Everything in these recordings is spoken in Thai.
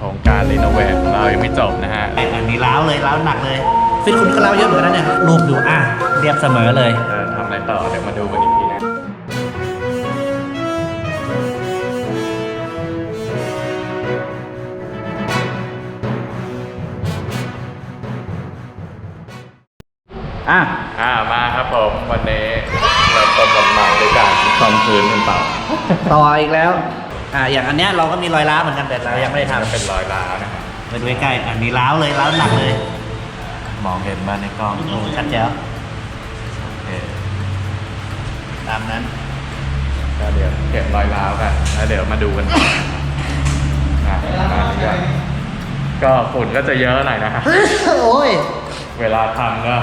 โครงการรีโนเวทของเรายังไม่จบนะฮะอันนี้ล้าวเลยล้าวหนักเลยฟิตคุณก็ล้าวเยอะเหมือนกันนะเนี่ยรูปดูอะเรียบเสมอเลยเออทำอะไรต่อเดี๋ยวมาดูกันอีกทีนะอะอ่ามาครับผมวันนี้เริ่มต้นวันใหม่ด้วยการซ่อมพื้นเป็นเปล่า ต่ออีกแล้ว อะอย่างอันเนี้ยเราก็มีรอยล้าวเหมือนกันแต่เรายังไม่ได้ทำเป็นรอยร้าวนะครับไปดูใกล้ๆอันนี้ล้าวเลยล้าวหนักเลย มองเห็นมาในกล้องโอ้ชัดแจ๋วโอเคตามนั้นก็เดี๋ยวเก็บรอยร้าวกันแล้วเดี๋ยวมาดูกันต่อนะมาดีกว่าก็ฝุ่นก็จะเยอะหน่อยนะฮะโอ้ย เวลาทำก็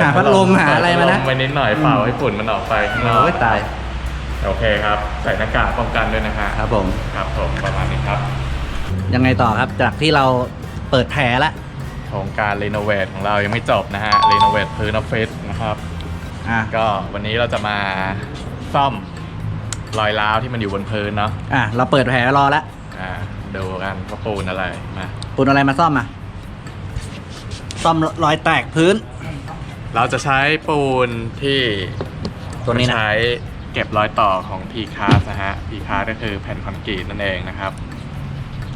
หาพัดลมหาอะไรมานะ เปิดพัดลไปนิดหน่อยเป่าให้ฝุ่นมันออกไปข้างนอก โอ้ยตาย โอเคครับ ใส่หน้ากากป้องกันด้วยนะฮะครับผมครับผมประมาณนี้ครับยังไงต่อครับจากที่เราเปิดแผลแล้วโครงการรีโนเวทของเรายังไม่จบนะฮะรีโนเวทพื้นออฟฟิศนะครับอะก็วันนี้เราจะมาซ่อมรอยร้าวที่มันอยู่บนพื้นเนาะอะเราเปิดแผลรอแล้วอ่าดูกันว่าปูนอะไรมาปูนอะไรมาซ่อมอะซ่อมรอยแตกพื้น เราจะใช้ปูนที่ตัวนี้นะใช้เก็บรอยต่อของ p c a s นะฮะ p c a s ก็คือแผ่นคอนกรีตนั่นเองนะครับ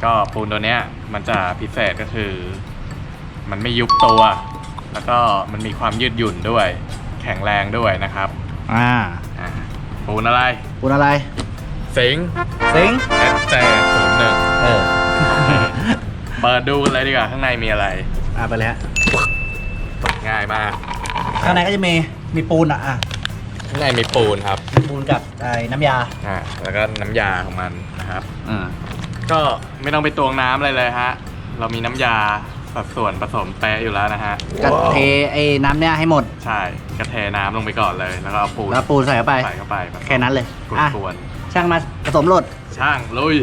ก็ปูนตัวเนี้ยมันจะพิเศษก็คือ มันไม่ยุบตัว แล้วก็มันมีความยืดหยุ่นด้วย แข็งแรงด้วยนะครับอ่าอ่าปูนอะไร ปูนอะไร สิงสิงเอสเจศูนย์หนึ่งเออเปิดดูกันเลยดีกว่าข้างในมีอะไรอะไปเลยฮะง่ายมากข้างในก็จะมีมีปูนอะอะ ข้างในมีปูนครับมีปูนกับไอ้น้ำยา อ่า แล้วก็น้ำยาของมันนะครับ อ่า ก็ไม่ต้องไปตวงน้ำอะไรเลยฮะ เรามีน้ำยาสัดส่วนผสมแปะอยู่แล้วนะฮะ ก็เทไอ้น้ำเนี่ยให้หมด ใช่กระเทน้ำลงไปก่อนเลย แล้วก็เอาปูนแล้วปูนใส่เข้าไป ใส่เข้าไปผสมแค่นั้นเลย กอะ วนช่างมาผสมโหลด ๆช่างลุย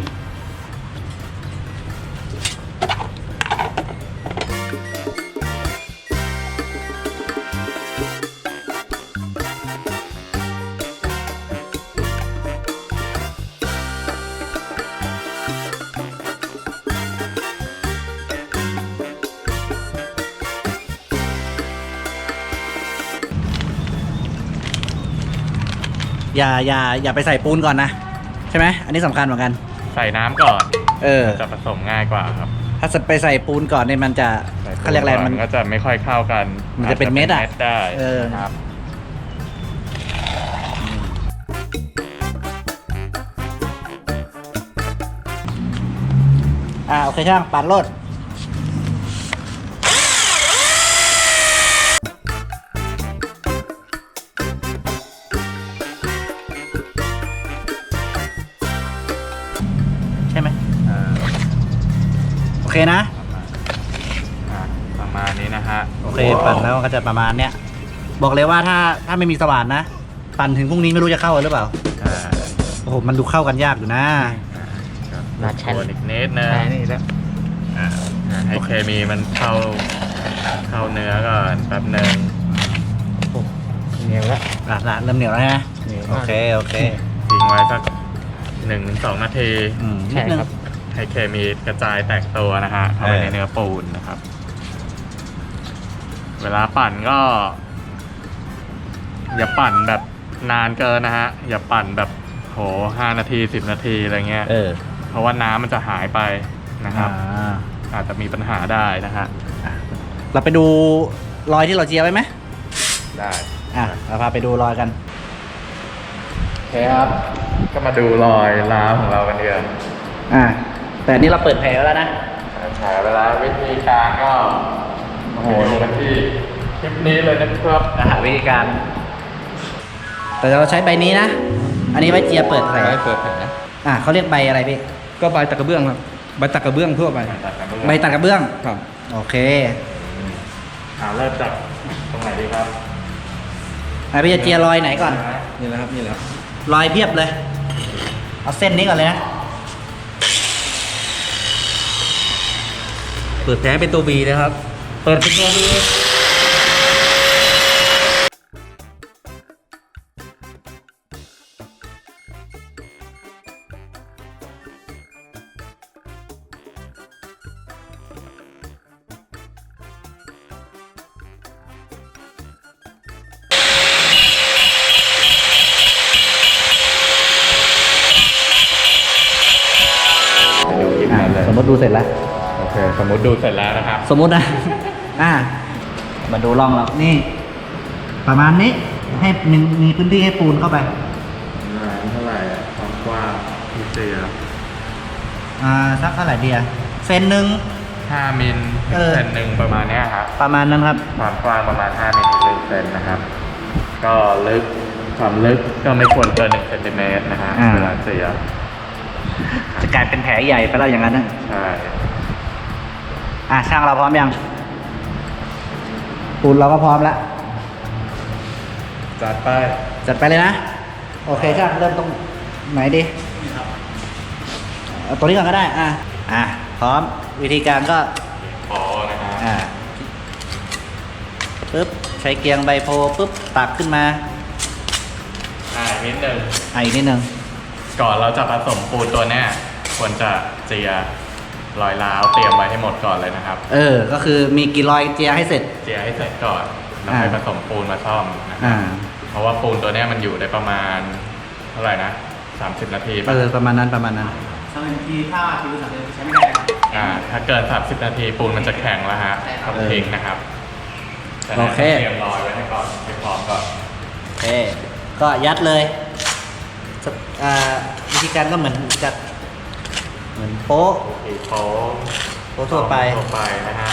อย่าอย่าอย่าไปใส่ปูนก่อนนะ ใช่ไหมอันนี้สำคัญเหมือนกัน ใส่น้ำก่อนเออ จะผสมง่ายกว่าครับถ้าไปใส่ปูนก่อนเนี่ยมันจะใส่ปูนเขาเรียกอะไรก่มัน ก็จะไม่ค่อยเข้ากันมันจะเป็นเม็ดอะาจได้เออ ครับอ่าโอเคช่างปัดโห นะ อ่าประมาณนี้นะฮะโอเคปั่นแล้วก็จะประมาณเนี้ยบอกเลยว่าถ้าถ้าไม่มีสว่านนะ ปั่นถึงพรุ่งนี้ไม่รู้จะเข้าหรือเปล่าอ่าโอ้โหมันดูเข้ากันยากอยู่นะน่าชันอีกนิดนึงใช่นี่แล้วอ่าให้เคมีมันเข้าเข้าเนื้อก่อนแป๊บหนึ่งเหนียวแล้วอะละเริ่มเหนียวแล้วนะเหนียวโอมาก เคโอเค ทิ้งไว้สักหนึ่งถึงสองนาที อืมใช่นิดนึงครับ ให้เคมีกระจายแตกตัวนะฮะเข้าไปเออในเนื้อปูนนะครับ เวลาปั่นก็ อย่าปั่นแบบนานเกินนะฮะ อย่าปั่นแบบโหห้านาทีสิบนาทีอะไรเงี้ยเออ เพราะว่าน้ำมันจะหายไปนะครับ อ่า อาจจะมีปัญหาได้นะฮะ เราไปดูรอยที่เราเจียไว้ไหมได้อะเราพาไปดูรอยกัน โอเคครับ ก็มาดูรอยร้าวของเรากันเดือนอ่า แต่นี่เราเปิดแผลแล้วนะฉายเวลาวิธีการก็โอ้โหดูกันที่คลิปนี้เลยนะครับอ่าวิธีการ แต่เราใช้ใบนี้นะ อันนี้ใบเจียเปิดแผลใช้เปิดแผลอ่าเขาเรียกใบอะไรพี่ ก็ใบตะกระเบื้องครับใบตะกระเบื้องทั่วไปใบตัดกระเบื้อง ครับโอเคอ่าเริ่มจากตรงไหนดีครับอะพี่จะเจียรอยไหนก่อน นี่แหละครับนี่แหละครับรอยเพียบเลย เอาเส้นนี้ก่อนเลยนะ ปิดแท้เป็นตัว V นะครับ เปิดเป็นตัว V สมมติดูเสร็จแล้ว เค สมมติดูเสร็จแล้วนะครับ สมมตินะ อ่า มาดูร่องเรา นี่ ประมาณนี้ ให้มีมีพื้นที่ให้ปูนเข้าไปเท่าไหร่ความกว้างที่เสียอ่าสักเท่าไหร่เดียเซนหนึ่ง ห้ามิลเออ เซนหนึ่งประมาณเนี้ยครับ ประมาณนั้นครับ ความกว้างประมาณ5มิลถึง1เซนนะครับ ก็ลึกความลึกก็ไม่ควรเกิน1เซนติเมตรนะฮะอ่า เวลาเสียจะกลายเป็นแผลใหญ่ไปแล้วอย่างนั้นนะ ใช่ อะช่างเราพร้อมยังปูนเราก็พร้อมแล้วจัดไปจัดไปเลยนะ โอเคช่างเริ่มตรงไหนดีเอาตัวนี้ก่อนก็ได้ อะอะพร้อมวิธีการก็พอนะฮะอ่าปึ๊บใช้เกียงใบโพปึ๊บตักขึ้นมาอ่านิดนึงอะอีกนิดนึง ก่อนเราจะผสมปูนตัวเนี้ยควรจะเจีย รอยร้าวเตรียมไว้ให้หมดก่อนเลยนะครับ เออ ก็คือมีกี่รอยเจียให้เสร็จ เจียให้เสร็จก่อนแล้วอ่าค่อยผสมปูนมาซ่อมนะครัอ่าบเพราะว่าปูนตัวเนี้ยมันอยู่ได้ประมาณเท่าไหร่นะ30 นาทีเอป่ะอประมาณนั้นประมาณนั้นสมัยทีถ้าผิวสันใช้ไม่ได้ครับอ่าถ้าเกิน 30 นาทีปูนมันจะแข็งแล้วฮะต้องทิ้งนะครับแต่โอเคเตรียมรอยไว้ให้ก่อนให้พร้อมก่อน โอเค ก็ยัดเลยสอ่าวิธีการก็เหมือนจะ เหมือนโป๊ะอีกโป๊ะโป๊ะทั่วไป ทั่วไปนะฮะ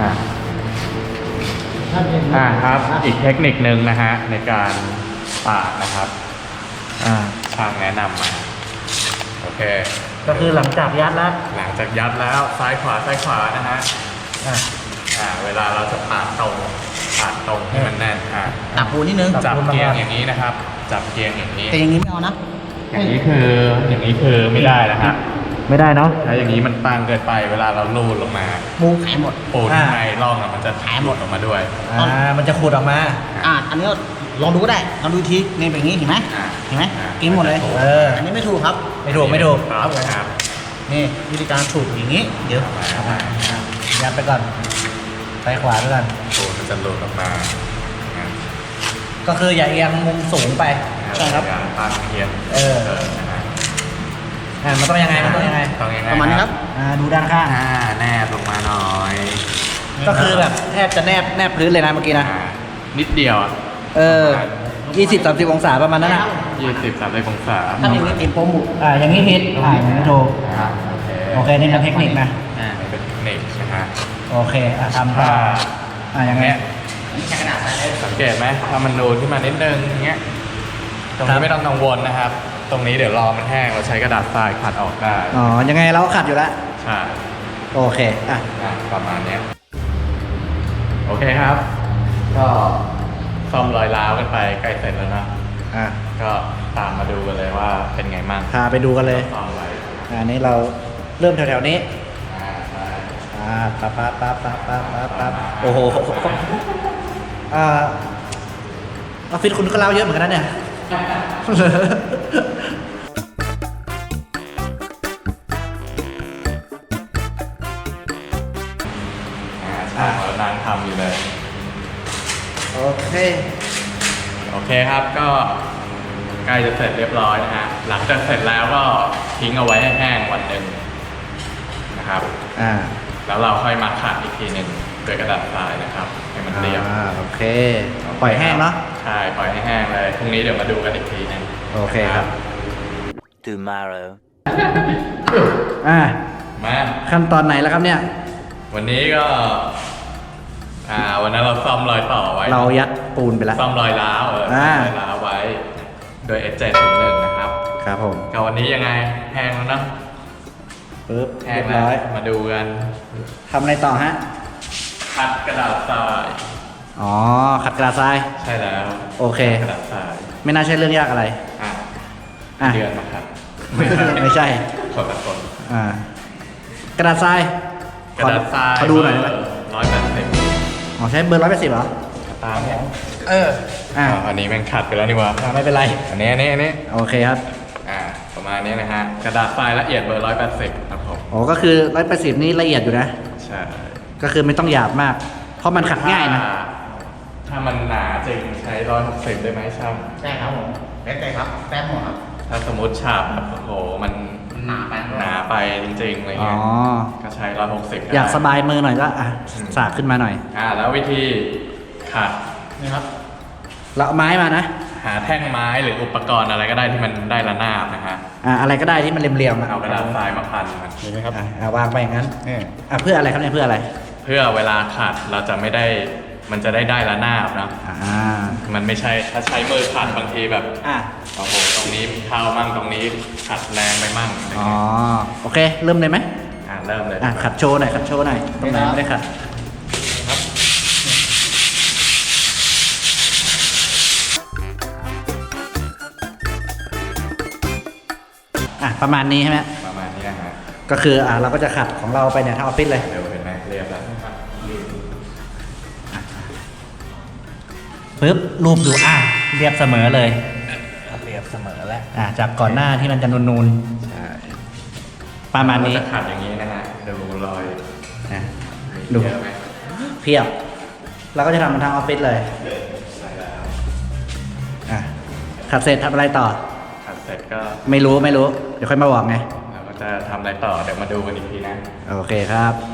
อ่าอ่าครับ อีกเทคนิคนึงนะฮะในการปาดนะครับ อ่า ช่างแนะนำมาโอเค ก็คือหลังจากยัดแล้วหลังจากยัดแล้วซ้ายขวาซ้ายขวานะฮะอ่าอ่าเวลาเราจะปาดตรงปาดตรงให้มันแน่นอ่าตับปูนิดนึงจับเกียงอย่างนี้นะครับ จับเกียงอย่างนี้ แต่อย่างนี้ไม่เอานะ อย่างนี้คืออย่างนี้คือไม่ได้นะฮะไม่ได้เนาะถ้าอย่างนี้มันตั้งเกินไปเวลาเราลูดลงมามูขายหมดปูนอ่าข้างในร่องอะมันจะหายหมดออกมาด้วยอ่ามันจะขูดออกมา อ่าอันนี้ก็ ลองดูก็ได้ลองดูอีกทีนี่เป็นอย่างนี้เห็นไหมอ่าเห็นไหมอ่ากินหมดเลยเอออันนี้ไม่ถูกครับไม่ถูกไม่ถูกครับครับ นี่วิธีการถูกอย่างนี้ เดี๋ยวเอามาเอามายัดไปก่อนซ้ายขวาด้วยกันปูนมันจะหลุดออกมางั้นก็คืออย่าเอียงมุมสูงไป ใช่ครับ อย่าตั้งเทียนเออ นะฮะอ่ามันต้องยังไงมันต้องยังไงต้องยังไงประมาณนี้ครับ อ่าดูด้านข้างอ่าแนบลงมาหน่อยก็คือแบบแทบจะแนบแนบพื้นเลยนะเมื่อกี้นะ อ่านิดเดียวอะ เออยี่สิบสามสิบองศาประมาณนั้นนะยี่สิบสามสิบองศาถ้าอย่างนี้ติดโปรหมุอ่าอย่างนี้ผิดอ่าอย่างนี้ถูกอ่าโอเคโอเคนี่เป็นเทคนิคนะอ่านี่เป็นเทคนิคนะฮะโอเคอะทำต่ถ้าออ่าอย่างเงี้ยอันนี้ใช้กระดาษใส่เลยสังเกตไหมถ้ามันนูนขึ้นมานิดนึงอย่างเงี้ยตรงครันี้บไม่ต้องกังวลนะครับ ตรงนี้เดี๋ยวรอมันแห้งเราใช้กระดาษทรายขัดออกได้อ๋อยังไงเราก็ขัดอยู่แล้วใช่โอเคอะอะประมาณเนี้ยโอเคครับ ก็ ซ่อมรอยร้าวกันไปใกล้เสร็จแล้วนะ อะก็ตามมาดูกันเลยว่าเป็นไงมั่งพาไปดูกันเลย ซ่อมไว้อ่านี้เราเริ่มแถวๆนี้ อ่าใช่อ่าปั๊บปั๊บปั๊บปั๊บปั๊บปั๊บปั๊บโอ้โหอ่าออฟฟิศคุณก็เล่าเยอะเหมือนกันนะเนี่ย เค โอเคครับก็ใกล้จะเสร็จเรียบร้อยนะฮะหลังจากเสร็จแล้วก็ทิ้งเอาไว้ให้แห้งวันหนึ่งนะครับ อ่าแล้วเราค่อยมาขัดอีกทีหนึ่งด้วยกระดาษทรายนะครับให้มันเรียบอ่าโอเค ปล่อยแห้งเนาะ ใช่ปล่อยให้แห้งเลยพรุ่งนี้เดี๋ยวมาดูกันอีกทีหนึงโอเคครับ tomorrow. อ่า มา ขั้นตอนไหนแล้วครับเนี่ย วันนี้ก็ อ่าวันนั้นเราซ่อมรอยต่อไว้ เรายัดปูนไปแล้ว ซ่อมรอยร้าวเออซ่ออ่ามรอยร้าวไว้ โดย S7 ถึงหนึ่งนะครับครับผมกับวันนี้ยังไงแห้งแล้วเนอะปึ๊บแห้เรีงยบแล้วร้อยมาดูกันทำอะไรต่อฮะ คัดกระดาษทรายอ๋อ ขัดกระดาษทราย ใช่แล้วโอเคกระดาษทรายไม่น่าใช่เรื่องยากอะไร อะอะ เดือนมาครับไม่ใช่ คนละคน อ่า กระดาษทรายกระดาษทรายขอดูหน่อยได้ไหมร้อยแปดสิบ อ๋อใช้เบอร์ร้อยแปดสิบเหรอ ตามเนี่ยเอออ่า อ่าอันนี้แม่งขัดไปแล้วนี่หว่าอ่าไม่เป็นไร อันนี้อันนี้อันนี้โอเคครับ อ่าประมาณนี้นะฮะกระดาษทรายละเอียดเบอร์ร้อยแปดสิบครับผมโอ้ก็คือร้อยแปดสิบนี้ละเอียดอยู่นะ ใช่ก็คือไม่ต้องหยาบมาก เพราะมันขัดง่ายนะ ถ้ถ้ามันหนาจริงใช้ร้อยหกสิบได้ไหมช่างใช่ครับผมแล้วแต่ครับแต้มหมดครับถ้าสมมติฉาบแบบโอ้โหมันหนาไปหนา ไปจริงๆอะไรอ๋อ เงี้ยก็ใช้ร้อยหกสิบอยากสบายมือหน่อยก็อะสากขึ้นมาหน่อย อ่า แล้ววิธีขัดนี่ครับ เราเอาไม้มานะ หาแท่งไม้หรืออุปกรณ์อะไรก็ได้ที่มันได้ระนาบนะฮะอะอะไรก็ได้ที่มันเรียมๆอะเอากระดาษทรายมาพันมันเห็นไหมครับอะอะวางไปอย่างนั้นนี่อะเพื่ออะไรครับเนี่ยเพื่ออะไร เพื่อเวลาขัดเราจะไม่ได้ มันจะได้ได้ระนาบเนอะอ่ามันไม่ใช่ถ้าใช้มือขัดบางทีแบบอะโอ้โหตรงนี้เท้ามั่งตรงนี้ขัดแรงไปมั่งอะไรอ๋อเงี้ยโอเค เริ่มเลยไหมอ่าเริ่มเลยอะขัดโชว์หน่อยขัดโชว์หน่อยตรงไหนไม่ได้ขัดอะประมาณนี้ใช่ไหมประมาณนี้นะฮะก็คืออะเราก็จะขัดของเราไปเนี่ยทั้งออฟฟิศเลย เร็วเห็นไหมเรียบแล้ว ปึ๊บรูปดูอะเรียบเสมอเลยเรียบเสมอแล้วอะจากก่อนหน้าที่มันจะนูนใช่ๆประมาณนี้เจะขัดอย่างนี้นะฮะดูรอยอะดู เยอะไหมเพียบเราก็จะทำมันทั้งออฟฟิศเลยใช่แล้วอะขัดเสร็จทำอะไรต่อ ขัดเสร็จก็ไม่รู้ไม่รู้ เดี๋ยวค่อยมาบอกไง เราก็จะทำอะไรต่อเดี๋ยวมาดูกันอีกทีนะ โอเคครับ